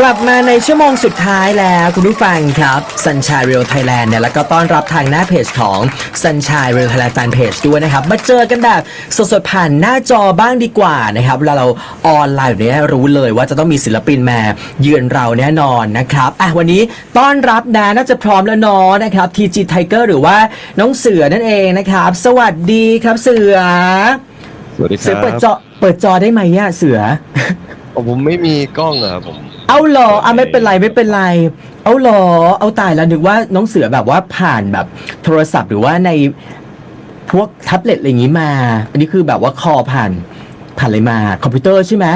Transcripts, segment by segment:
กลับมาในชั่วโมงสุดท้ายแล้วคุณผู้ฟังครับ Sunshine Real Thailand เนี่ยแล้วก็ต้อนรับทางหน้าเพจของ Sunshine Real Thailand Fan Page ด้วยนะครับ มาเจอกันแบบสดๆผ่านหน้าจอบ้างดีกว่านะครับเวลาเราออนไลน์แบบนี้รู้เลยว่าจะต้องมีศิลปินมาเยือนเราแน่นอนนะครับอะวันนี้ต้อนรับนะน่าจะพร้อมแล้วเนาะนะครับ TG Tiger หรือว่าน้องเสือนั่นเองนะครับ สวัสดีครับเสือสวัสดีคเสือรับเปิดจอเปิดจอได้ไหมอะเสืออ๋อ ผมไม่มีกล้องอะครับผม เอาเหรออะไม่เป็นไรไม่เป็นไร เอาเหรอเอาตายแล้วนึกว่าน้องเสือแบบว่าผ่านแบบโทรศัพท์หรือว่าในพวกแท็บเล็ตอะไรอย่างนี้มา อันนี้คือแบบว่าคอผ่านผ่านอะไรมาคอมพิวเตอร์ใช่ไหม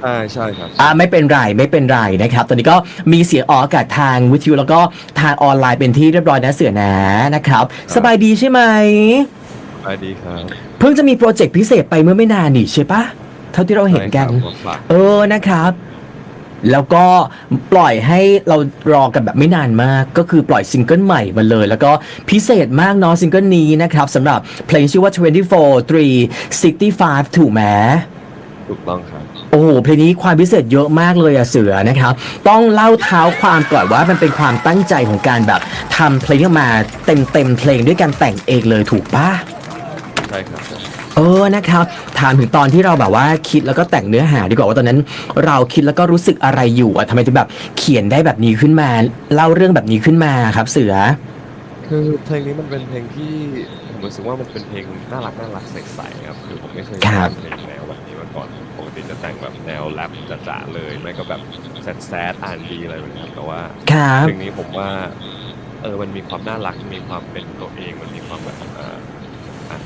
ใช่ใช่ครับ อ่าไม่เป็นไรไม่เป็นไรนะครับ ตอนนี้ก็มีเสียงออกอากาศทางวิทยุแล้วก็ทางออนไลน์เป็นที่เรียบร้อยนะเสือนะนะครับ สบายดีใช่ไหม สวัสดีครับ เพิ่งจะมีโปรเจกต์พิเศษไปเมื่อไม่นานนี่ใช่ปะ เท่าที่เราเห็นกันใช่ครับผมฝากเออนะครับ แล้วก็ปล่อยให้เรารอกันแบบไม่นานมาก ก็คือปล่อยซิงเกิลใหม่มาเลย แล้วก็พิเศษมากเนาะซิงเกิลนี้นะครับสำหรับเพลงชื่อว่า 24 365 ถูกไหมถูกต้องครับ โอ้โหเพลงนี้ความพิเศษเยอะมากเลยอะเสือนะครับ ต้องเล่าเท้าความก่อนว่ามันเป็นความตั้งใจของการแบบทำเพลงออกมาเต็มเต็มๆเพลงด้วยการแต่งเองเลยถูกปะใช่ครับใช่ เออนะครับถามถึงตอนที่เราแบบว่าคิดแล้วก็แต่งเนื้อหาดีกว่าว่าตอนนั้น เราคิดแล้วก็รู้สึกอะไรอยู่อะทำไมถึงแบบเขียนได้แบบนี้ขึ้นมา เล่าเรื่องแบบนี้ขึ้นมาครับ เสือ คือเพลงนี้มันเป็นเพลงที่ผมรู้สึกว่ามันเป็นเพลงน่ารักน่ารักใสๆครับคือผมไม่เคยครับ ทำเพลงแนวแบบนี้มาก่อนปกติจะแต่งแบบแนวแรปจ๋าๆเลยไม่ก็แบบแซดแซดอ่านดีอะไรแบบนี้ครับแต่ว่าครับ เพลงนี้ผมว่าเออมันมีความน่ารักมีความเป็นตัวเองมันมีความแบบเอ่ออะ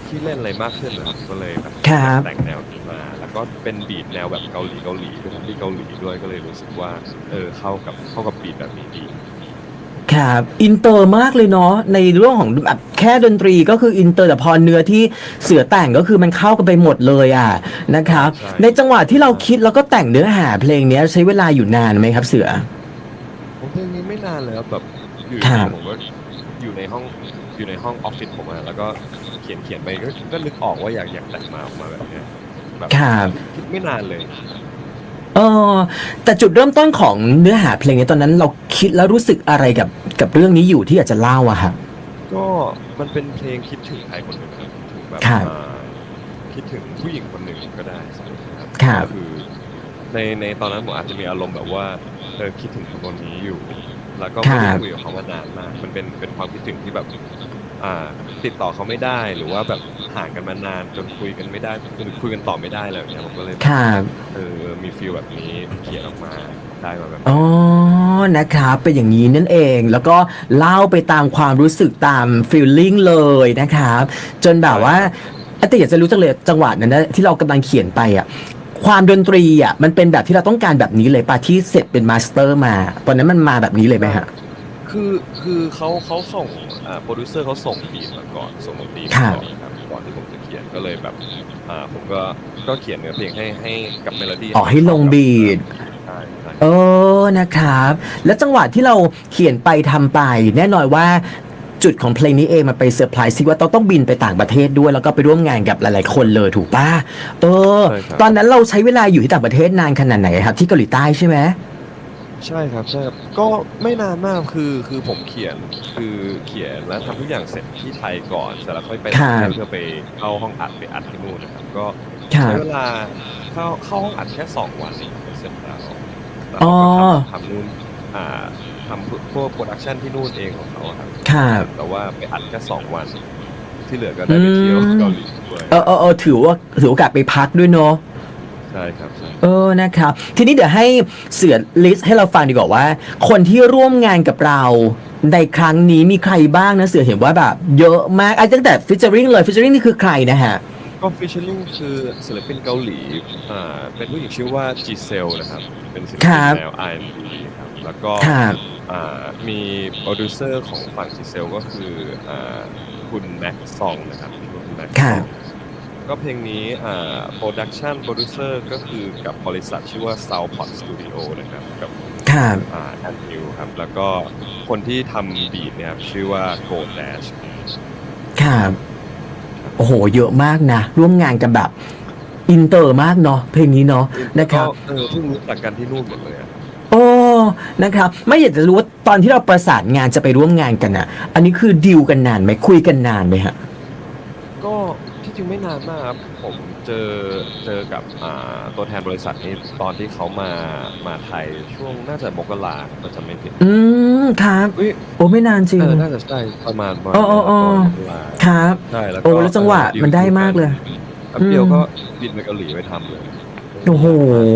ที่เล่นอะไรมากขึ้นนะครับก็เลยแบบครับ แต่งแนวนี้มา แล้วก็เป็นบีทแนวแบบเกาหลีเกาหลีด้วยครับที่เกาหลีด้วยก็เลยรู้สึกว่าเออเข้ากับเข้ากับบีทแบบนี้ดี ครับอินเตอร์มากเลยเนาะในเรื่องของแบบแค่ดนตรีก็คืออินเตอร์แต่พอเนื้อที่เสือแต่งก็คือมันเข้ากันไปหมดเลยอะนะครับใช่ ในจังหวะที่เราคิดแล้วก็แต่งเนื้อหาเพลงเนี้ยใช้เวลาอยู่นานไหมครับเสือ ผมเพลงนี้ไม่นานเลยครับแบบอยู่ครับดีๆผมก็อยู่ในห้องอยู่ในห้องออฟฟิศผมอะแล้วก็เขียนเขียนไปก็ก็นึกออกว่าอยากอยากแต่งมาออกมาแบบเนี้ยแบบครับ คิดไม่นานเลย เออแต่จุดเริ่มต้นของเนื้อหาเพลงนี้ตอนนั้นเราคิดแล้วรู้สึกอะไรกับกับเรื่องนี้อยู่ที่อยากจะเล่าอะครับ ก็มันเป็นเพลงคิดถึงใครคนหนึ่งครับคิดถึงแบบครับอ่าคิดถึงผู้หญิงคนหนึ่งก็ได้สมมตินะครับครับ ก็คือในในตอนนั้นผมอาจจะมีอารมณ์แบบว่าเออคิดถึงคนคนนี้อยู่ แล้วก็ไม่ได้คุยกับเขามานานมาก มันเป็นเป็นความคิดถึงที่แบบ อ่า ติดต่อเขาไม่ได้หรือว่าแบบห่างกันมานานจนคุยกันไม่ได้คือคุยกันต่อไม่ได้เลยเนี่ยผมก็เลยครับ เออมีฟีลแบบนี้เขียนออกมาได้มาแบบอ๋อนะครับ เป็นอย่างนี้นั่นเอง แล้วก็เล่าไปตามความรู้สึกตามฟีลลิ่งเลยนะครับ จนแบบว่าอะแต่อยากจะรู้จังเลยจังหวะนั้นนะที่เรากำลังเขียนไปอะ ความดนตรีอะมันเป็นแบบที่เราต้องการแบบนี้เลยป่ะที่เสร็จเป็นมาสเตอร์มา ตอนนั้นมันมาแบบนี้เลยไหมฮะ คือคือเขาเขาส่งอ่าโปรดิวเซอร์เขาส่งบีทมาก่อนส่งดนตรีครัมาบก่อนครับก่อนที่ผมจะเขียนก็เลยแบบอ่าผมก็ก็เขียนเนื้อเพลงให้ให้กับเมโลดี้อ๋อให้ลงบีทใช่ใช่เออนะครับ แล้วจังหวะที่เราเขียนไปทำไป แน่นอนว่าจุดของเพลงนี้เองมันไปเซอร์ไพรส์ซิว่าต้องต้องบินไปต่างประเทศด้วย แล้วก็ไปร่วมงานกับหลาย ๆ คนเลยถูกป่ะเออตอนนั้นเราใช้เวลาอยู่ที่ต่างประเทศนานขนาดไหนครับ ที่เกาหลีใต้ใช่ไหม ใช่ครับใช่ครับก็ไม่นานมากคือคือผมเขียนคือเขียนแล้วทำทุกอย่างเสร็จที่ไทยก่อนเสร็จแล้วค่อยไปครับเพื่อไปเข้าห้องอัดไปอัดที่นู่นนะครับ ก็ครัใช้บ เวลาเข้าเข้าห้องอัดแค่สองวันเองเสร็จแล้วแล้วอ๋อก็ทำทำนู่นอ่าทำพวกโปรดักชันที่นู่นเองของเขาอะครับครับ แต่ว่าไปอัดแค่สองวัน ที่เหลือก็ได้ไปเที่ยวอืมเกาหลีด้วย เออเออเออถือว่าถือโอกาสไปพักด้วยเนาะ ใช่ครับใช่เออนะครับ ทีนี้เดี๋ยวให้เสือลิสต์ให้เราฟังดีกว่าว่า คนที่ร่วมงานกับเราในครั้งนี้มีใครบ้างนะเสือเห็นว่าแบบ เยอะมากอะตั้งแต่ฟิชเจอริงเลยฟิชเจอริงนี่คือใครนะฮะ ก็ฟิชเชอร์ลิงคือศิลปินเกาหลีอ่าเป็นผู้หญิงชื่อว่าจีเซลนะครับ เป็นศิลคปิรันบแนว R&B ครับแล้วก็ครับอ่ามีโปรดิวเซอร์ของฝั่งจีเซลก็คืออ่าคุณแม็กซ์ซองนะครับคุณแม็กซ์ครับ ก็เพลงนี้อ่าโปรดักชันโปรดิวเซอร์ก็คือกับบริษัทชื่อว่า Soundpod Studio นะครับกับครับอ่าแอนนิวครับ แล้วก็คนที่ทำบีทเนี่ยครับชื่อว่า Gold Dash ครับโอ้โห เยอะมากนะ ร่วมงานกันแบบอินเตอร์มากเนาะเพลงนี้เนาะนะครับก็เออเพิ่งรู้จักกันที่นู่นหมดเลยอะโอ้นะครับ ไม่อยากจะรู้ว่าตอนที่เราประสานงานจะไปร่วมงานกันอะอันนี้คือดีลกันนานไหมคุยกันนานไหมฮะก็ที่จริงไม่นานมากครับผมเจอเจอกับอ่าตัวแทนบริษัทนี้ตอนที่เขามามาไทยช่วงน่าจะมกราถ้าจะไม่ผิดอืมครับเอ้ยโอ้ไม่นานจริง เออน่าจะใช่ประมาณประมาณอ๋ออ๋ออ๋อ มกราครับ ใช่แล้วก็โอ้แล้วจังหวะมันได้มากเลย แป๊บเดียวก็บินไปเกาหลีไปทำเลยโอ้โห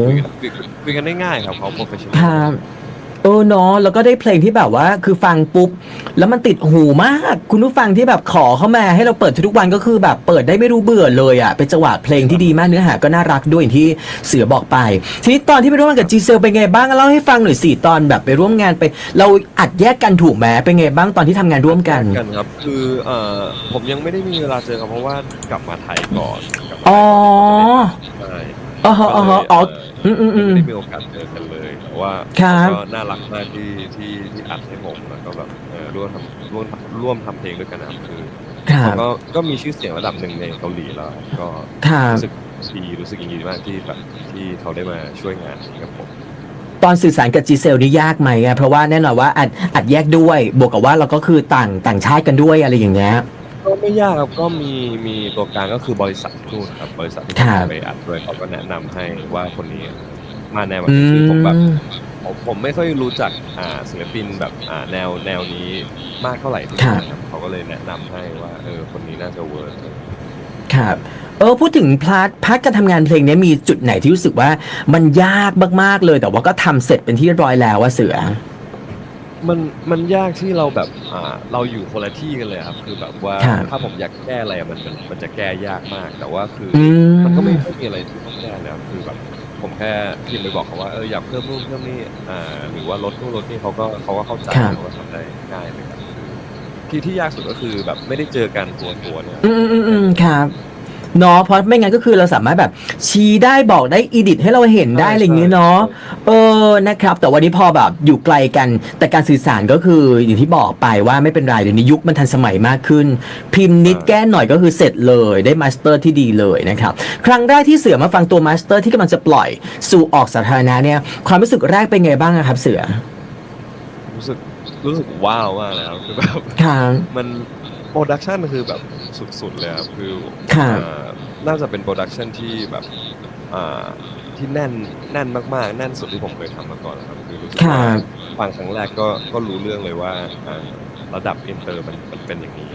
คุยกันคุยคุยกันได้ง่ายครับเขาโปรเฟชชั่นอล ครับ เออเนาะแล้วก็ได้เพลงที่แบบว่า คือฟังปุ๊บ แล้วมันติดหูมาก คุณผู้ฟังที่แบบขอเข้ามาให้เราเปิดทุกๆวันก็คือแบบเปิดได้ไม่รู้เบื่อเลยอะเป็นจังหวะเพลงที่ดีมากเนื้อหาก็น่ารักด้วยอย่างที่เสือบอกไป ทีนี้ตอนที่ไปร่วมงานกับจีเซลเป็นไงบ้างเล่าให้ฟังหน่อยสิตอนแบบไปร่วมงานไป เราอัดแยกกันถูกไหมเป็นไงบ้างตอนที่ทำงานร่วมกันกันครับคือเอ่อผมยังไม่ได้มีเวลาเจอกันเพราะว่ากลับมาไทยก่อนกลับมาไทยอ๋อใช่อ๋อฮะอ๋อฮะอ๋ออืมอืมอืมไม่ได้มีโอกาสเจอกันเลย แต่ว่าครับก็น่ารักมากที่ที่ที่อัดให้ผมแล้วก็แบบเออร่วมทำร่วมร่วมทำเพลงด้วยกันนะครับคือครับ ก็ก็มีชื่อเสียงระดับหนึ่งในเกาหลีแล้วครับก็ครับ รู้สึกดีรู้สึกยินดีมากที่แบบที่เขาได้มาช่วยงานนี้กับผม ตอนสื่อสารกับจีเซลนี่ยากไหมอะเพราะว่าแน่นอนว่าอัดอัดแยกด้วย บวกกับว่าเราก็คือต่างต่างชาติกันด้วยอะไรอย่างเงี้ย ก็ไม่ยากครับก็มีมีตัวกลางก็คือบริษัทนู่นครับบริษัทที่ผครัมบ ไปอัดด้วยเขาก็แนะนำให้ว่าคนนี้ มาแนวแบบอืนี้คือผมแบบมผมผมไม่ค่อยรู้จักอ่าศิลปินแบบอ่าแนวแนวนี้มากเท่าไหร่ที่ครับนะครับเขาก็เลยแนะนำให้ว่าเออคนนี้น่าจะเวิร์กครับเออพูดถึงพาร์ทพาร์ทการทำงานเพลงเนี้ยมีจุดไหนที่รู้สึกว่ามันยากมากๆเลย แต่ว่าก็ทำเสร็จเป็นที่เรียบร้อยแล้วว่าเสือมันมันยากที่เราแบบอ่าเราอยู่คนละที่กันเลยครับ คือแบบว่าครับถ้าผมอยากแก้อะไรอะมันมันมันจะแก้ยากมาก แต่ว่าคือออืมมันก็ไม่ไม่มีอะไรที่ต้องแก้แล้วคือแบบ ผมแค่พิมพ์ไปบอกเขาว่าเอออยากเพิ่มนู่นเพิ่มนี่อ่าหรือว่าลดนู่นลดนี่เขาก็เขาก็เข้าใจครับ เขาก็ทำได้ง่ายเลยครับคือที่ที่ยากสุดก็คือแบบไม่ได้เจอกันตัวตัวๆเนี่ย อืมอืมอืมครับ เนาะเพราะไม่งั้นก็คือเราสามารถแบบชี้ได้บอกได้อีดิทให้เราเห็นได้อะไรอย่างเงี้ยเนาะเออนะครับ แต่วันนี้พอแบบอยู่ไกลกัน แต่การสื่อสารก็คืออย่างที่บอกไปว่าไม่เป็นไรเดี๋ยวนี้ยุคมันทันสมัยมากขึ้น พิมพ์นิดแก้หน่อยก็คือเสร็จเลยได้มาสเตอร์ที่ดีเลยนะครับครั้งแรกที่เสือมาฟังตัวมาสเตอร์ที่กำลังจะปล่อยสู่ออกสาธารณะเนี่ยความรู้สึกแรกเป็นไงบ้างอะครับเสือรู้สึกรู้สึกว้าวมากเลยครับคือแบบครับมัน โปรดักชันคือแบบสุดๆเลยครับคือครับอ่าน่าจะเป็นโปรดักชันที่แบบอ่าที่แน่นแน่นมากๆ แน่นสุดที่ผมเคยทำมาก่อนนะครับคือรู้สึกครัว่าบฟังครั้งแรกก็ก็รู้เรื่องเลยว่าอ่าระดับอินเตอร์มันมันเป็นอย่างนี้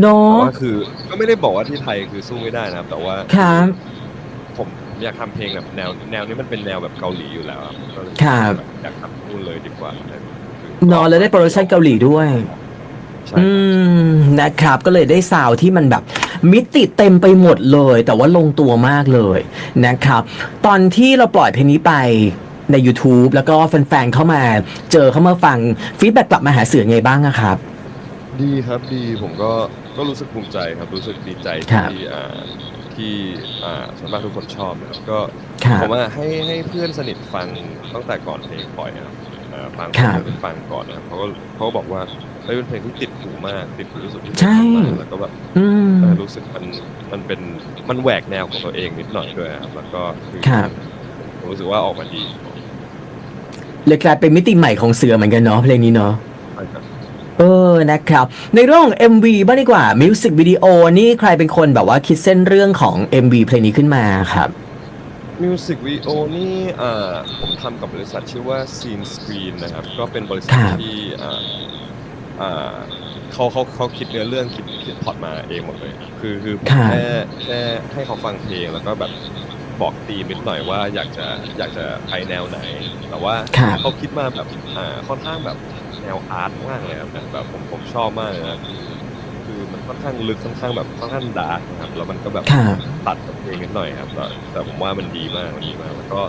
เนาแต่ะว่าคือก็ไม่ได้บอกว่าที่ไทยคือสู้ไม่ได้นะครับ แต่ว่า ครับ ผมอยากทำเพลงแบบแนวแนวนี้มันเป็นแนวแบบเกาหลีอยู่แล้วครับก็เลยครับอยากทำนู่นเลยดีกว่าเนาะแล้วได้โปรดักชันเกาหลีด้วย ใช่อืมนะครับ ก็เลยได้ซาวด์ที่มันแบบมิติเต็มไปหมดเลย แต่ว่าลงตัวมากเลยนะครับ ตอนที่เราปล่อยเพลงนี้ไปใน YouTube แล้วก็แฟนๆเข้ามาเจอเข้ามาฟังฟีดแบ็กกลับมาหาเสือไงบ้างอะครับ ดีครับดีผมก็ก็รู้สึกภูมิใจครับรู้สึกดีใจครับ ที่อ่าที่อ่าส่วนมากทุกคนชอบนะครับก็ครับผมว่าให้ให้เพื่อนสนิทฟังตั้งแต่ก่อนเพลงปล่อยครับเอ่อฟังครับฟังก่อนนะครับเขาก็เขาก็บอกว่า เฮ้ยเป็นเพลงที่ติดหูมาก ติดหูที่สุดที่ใช่ผมทำมาแล้วก็แบบอืม เออรู้สึกมันมันเป็นมันแหวกแนวของตัวเองนิดหน่อยด้วยครับแล้วก็คือครับ ผมรู้สึกว่าออกมาดีเลยกลายเป็นมิติใหม่ของเสือเหมือนกันเนาะเพลงนี้เนาะใช่ครับ เออ นะครับ ในเรื่องของ MV บ้างดีกว่า มิวสิกวิดีโอนี่ใครเป็นคนแบบว่าคิดเส้นเรื่องของ MV เพลงนี้ขึ้นมาครับ มิวสิกวิดีโอนี่อ่าผมทำกับบริษัทชื่อว่า Scene Screen นะครับ ก็เป็นบริษัทครับที่อ่าอ่า เขาเขาเขาคิดเนื้อเรื่องคิดคิดพล็อตมาเองหมดเลย คือคือผมครับแค่แค่ให้เขาฟังเพลงแล้วก็แบบบอกตีมนิดหน่อยว่าอยากจะอยากจะไปแนวไหน แต่ว่าครับ เขาคิดมาแบบอ่าค่อนข้างแบบแนวอาร์ตมากเลยครับแบบผมผมชอบมากเลยนะคือคือมันค่อนข้างลึกค่อนข้างแบบค่อนข้างดาร์กนะครับแล้วมันก็แบบครับ ตัดกับเพลงนิดหน่อยครับแต่แต่ผมว่ามันดีมากมันดีมากแล้วก็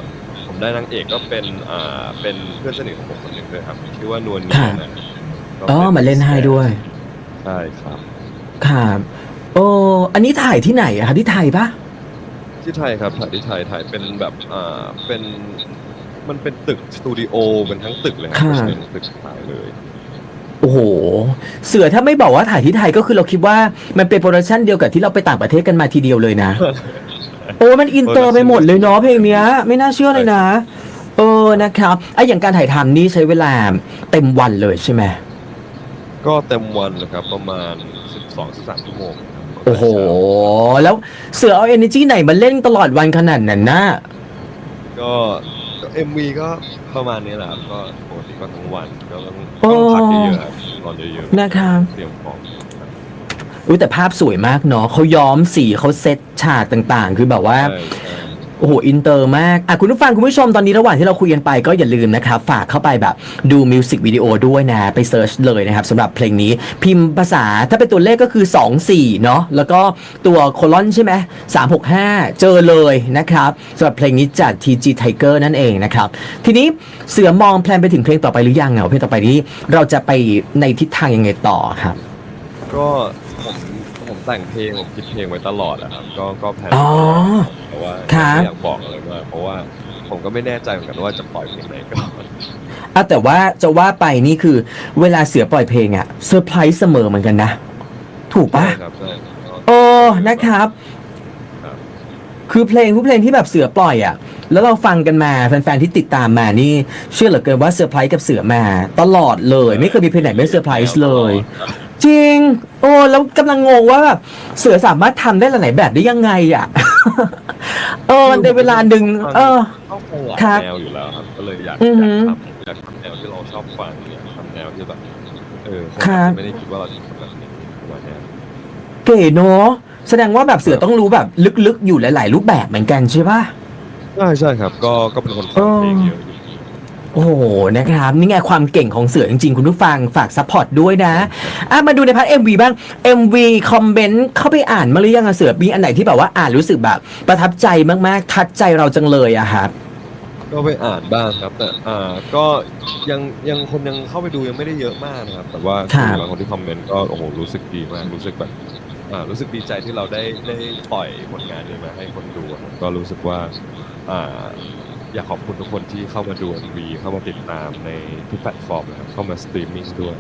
ผมได้นางเอกก็เป็นอ่าเป็นเพื่อนสนิทของผมคนหนึ่งด้วยครับชื่อว่านวลเนียนะก็ อ๋อป็มาเล่นให้ด้วย ใช่ครับครับโอ้อันนี้ถ่ายที่ไหนอะครับที่ไทยปะที่ไทยครับถ่ายที่ไทยถ่ายเป็นแบบอ่าเป็นมันเป็นตึกสตูดิโอเป็นทั้งตึกเลยครับไม่ใช่เป็นตึกถ่ายเลยโอ้โห เสือถ้าไม่บอกว่าถ่ายที่ไทยก็คือเราคิดว่ามันเป็นโปรดักชันเดียวกับที่เราไปต่างประเทศกันมาทีเดียวเลยนะ โอ้มันอินเตอร์ไปหมดเลยเนาะเพลงเนี้ย ไม่น่าเชื่อเลยนะ เอเออนะครับไอะอย่างการถ่ายทำนี่ใช้เวลาเต็มวันเลยใช่ไหม ก็เต็มวันนะครับประมาณ 12-13ชั่วโมงครับโอ้โห แล้วเสือเอา energy ไหนมาเล่นตลอดวันขนาดนั้นนะก็เอ็มวีก็ประมาณนี้แหละครับก็ปกติก็ทั้งวันก็ต้องโอ้ต้องพักเยอะๆครับนอนเยอะนะครับๆเตรียมของอุ้ยแต่ภาพสวยมากเนาะเขาย้อมสีเขาเซตฉากต่างๆ คือแบบว่า ใช่ใช่ โอ้โห อินเตอร์มาก อะคุณผู้ฟังคุณผู้ชมตอนนี้ระหว่างที่เราคุยกันไปก็อย่าลืมนะครับ ฝากเข้าไปแบบดูมิวสิกวิดีโอด้วยนะ ไปเซิร์ชเลยนะครับสำหรับเพลงนี้พิมพ์ภาษาถ้าเป็นตัวเลขก็คือ 2 4 เนาะแล้วก็ตัวโคลอนใช่ไหม365 เจอเลยนะครับสำหรับเพลงนี้จาก TG Tiger นั่นเองนะครับ ทีนี้เสือมองแพลนไปถึงเพลงต่อไปหรือยังอะเพลงต่อไปนี้เราจะไปในทิศทางยังไงต่อครับก็ แต่งเพลงผมคิดเพลงไว้ตลอดอะครับ ก็ก็แพลนอ๋อแต่ว่าครับ ไม่อยากบอกอะไรมากเพราะว่าผมก็ไม่แน่ใจเหมือนกันว่าจะปล่อยเพลงไหนก่อนอะแต่ว่าจะว่าไปนี่คือ เวลาเสือปล่อยเพลงอะเซอร์ไพรส์เสมอเหมือนกันนะ ถูกปะ ใช่ครับใช่โอ้นะครับ ครับ คือเพลงทุกเพลงที่แบบเสือปล่อยอะแล้วเราฟังกันมาแฟนๆที่ติดตามมานี่ เชื่อเหลือเกินว่าเซอร์ไพรส์กับเสือมา ตลอดเลย ไม่เคยมีเพลงไหนไม่เซอร์ไพรส์เลย จริง โอ้แล้วกำลังงงว่าแบบเสือสามารถทำได้หลายๆแบบได้ยังไงอะเออในเวลาหนึ่งเออเข้าฟังหลายครับแนวอยู่แล้วครับ ก็เลยอยากอืออยาหืกอทำอยากทำแนวที่เราชอบฟังอยากทำแนวที่แบบเออคนครับอาจจะไม่ได้คิดว่าเราจะทำแบบนี้ประมาณเนี้ยเก๋เนอะแสดงว่าแบบเสือต้องรู้แบบลึกๆอยู่หลาย ๆ รูปแบบเหมือนกันใช่ปะใช่ใช่ครับ ก็ก็เป็นคนฟังเพลงเยอะอยู่ โอ้โหนะครับนี่ไงความเก่งของเสือจริงๆ คุณผู้ฟังฝากซัพพอร์ตด้วยนะอะมาดูในพาร์ท MV บ้าง MV คอมเมนต์เข้าไปอ่านมาหรือยังอะเสือมีอันไหนที่แบบว่าอ่านรู้สึกแบบ ประทับใจมากๆ ทัดใจเราจังเลยอะครับ ก็ไปอ่านบ้างครับ แต่อ่าก็ยังยังคนยังเข้าไปดูยังไม่ได้เยอะมากนะครับ แต่ว่าครับบางคนที่คอมเมนต์ก็โอ้โหรู้สึกดีมากรู้สึกแบบอ่ารู้สึกดีใจที่เราได้ได้ปล่อยผลงานนี้มาให้คนดูอะก็รู้สึกว่าอ่า อยากขอบคุณทุกคนที่เข้ามาดู MV เข้ามาติดตามในทุกแพลตฟอร์มนะครับเข้ามาสตรีมมิ่งด้วย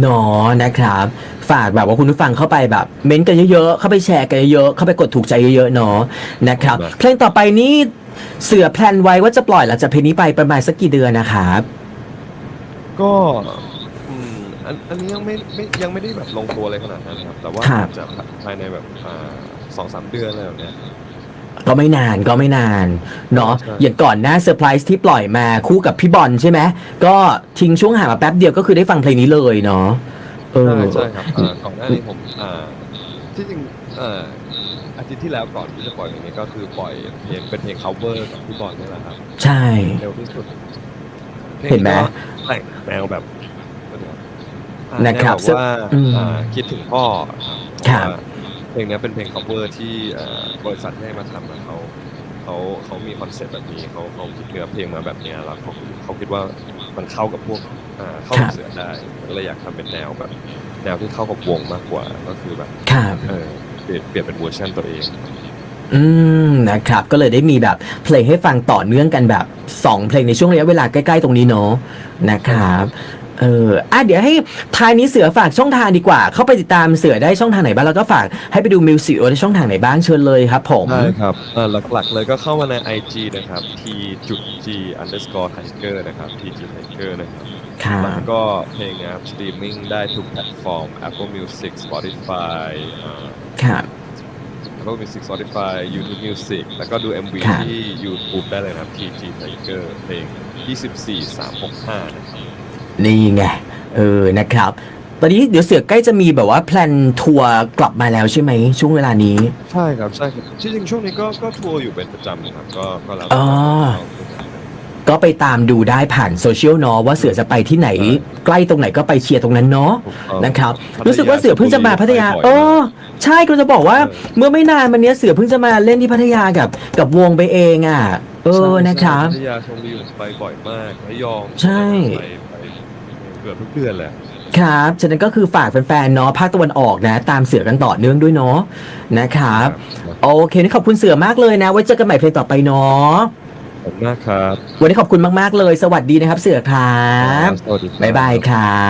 เนาะนะครับ ฝากแบบว่าคุณผู้ฟังเข้าไปแบบเม้นต์กันเยอะๆ เข้าไปแชร์กันเยอะๆ เข้าไปกดถูกใจเยอะๆเนาะนะครับ ครับ เพลงต่อไปนี้เสือแพลนไว้ว่าจะปล่อยหลังจากเพลงนี้ไปประมาณสักกี่เดือนนะครับ ก็อืมอันอันนี้ยังไม่ไม่ยังไม่ได้แบบลงตัวอะไรขนาดนั้นนะครับ แต่ว่าครับ อาจจะภายในแบบอ่าสองสามเดือนอะไรแบบเนี้ย ก็ไม่นานก็ไม่นานเนาะใช่อย่างก่อนหน้าเซอร์ไพรส์ที่ปล่อยมาคู่กับพี่บอลใช่ไหมก็ทิ้งช่วงห่างมาแป๊บเดียวก็คือได้ฟังเพลงนี้เลยเนาะเออใช่ใช่ครับอ่าก่อนหน้านี้ผมอ่าที่จริงอ่าอาทิตย์ที่แล้วก่อนที่จะปล่อยเพลงนี้ก็คือปล่อยเพลงเป็นเพลง cover กับพี่บอลนี่แหละครับ ใช่เร็วที่สุดเห็นไหมเพลงก็แต่งแนวแบบอ่านะครับแนวแบบว่าอืมอ่าคิดถึงพ่อครับ เพราะว่าเพลงนี้เป็นเพลง cover ที่อ่าบริษัทให้มาทำอะเขาเขาเขามีคอนเซ็ปต์แบบนี้เขาเขาคิดเนื้อเพลงมาแบบเนี้ยแล้วเขาเขาคิดว่ามันเข้ากับพวกอ่าเข้ากับเสือได้ก็เลยอยากทำเป็นแนวแบบ แนวที่เข้ากับวงมากกว่าก็คือแบบครับเออเปลี่ยนเปลี่ยนเป็นเวอร์ชันตัวเองอืมนะครับ ก็เลยได้มีแบบเพลงให้ฟังต่อเนื่องกันแบบ 2 เพลงในช่วงระยะเวลาใกล้ ๆ ตรงนี้เนาะนะครับ เอออะเดี๋ยวให้ท้ายนี้เสือฝากช่องทางดีกว่า เข้าไปติดตามเสือได้ช่องทางไหนบ้างแล้วก็ฝากให้ไปดูมิวสิกได้ช่องทางไหนบ้างเชิญเลยครับผมใช่ครับเอ่อหลักๆเลยก็เข้ามาใน IG นะครับ t จุด g underscore tiger นะครับ t g tiger นะครับครัแล้วบก็เพลงนะครับสตรีมมิ่งได้ทุกแพลตฟอร์ม Apple Music Spotify เอ่อ ครับ Apple Music Spotify YouTube Music แล้วก็ดู MV ครับ ที่ YouTube ได้เลยนะครับ TG Tiger เพลง 24365นะครับ นี่ไง เออนะครับ ตอนนี้เดี๋ยวเสือใกล้จะมีแบบว่าแพลนทัวร์กลับมาแล้วใช่ไหมช่วงเวลานี้ ใช่ครับใช่ครับที่จริงช่วงนี้ก็ก็ทัวร์อยู่เป็นประจำครับก็ก็แล้วอ๋อ ก็ไปตามดูได้ผ่านโซเชียลเนาะว่าเสือจะไปที่ไหน ใกล้ตรงไหนก็ไปเชียร์ตรงนั้นเนาะนะครับรู้สึกว่าเสือเพิ่งจะมาพัทยาเออใช่ก็จะบอกว่าเมื่อไม่นานมาเนี้ยเสือเพิ่งจะมาเล่นที่พัทยากับกับวงไปเองอะ เออนะครับพัทยาชมวิวไปบ่อยมากระยองใช่ ไปไป เกือบทุกเดือนแหละครับ ฉะนั้นก็คือฝากแฟนๆ เนาะภาคตะวันออกนะ ตามเสือกันต่อเนื่องด้วยเนาะนะครับ โอเคนี่ขอบคุณเสือมากเลยนะ ไว้เจอกันใหม่เพลงต่อไปเนาะขอบคุณมากครับ วันนี้ขอบคุณมากๆเลย สวัสดีนะครับ เสือครับ สวัสดีครับบ๊ายบายครับ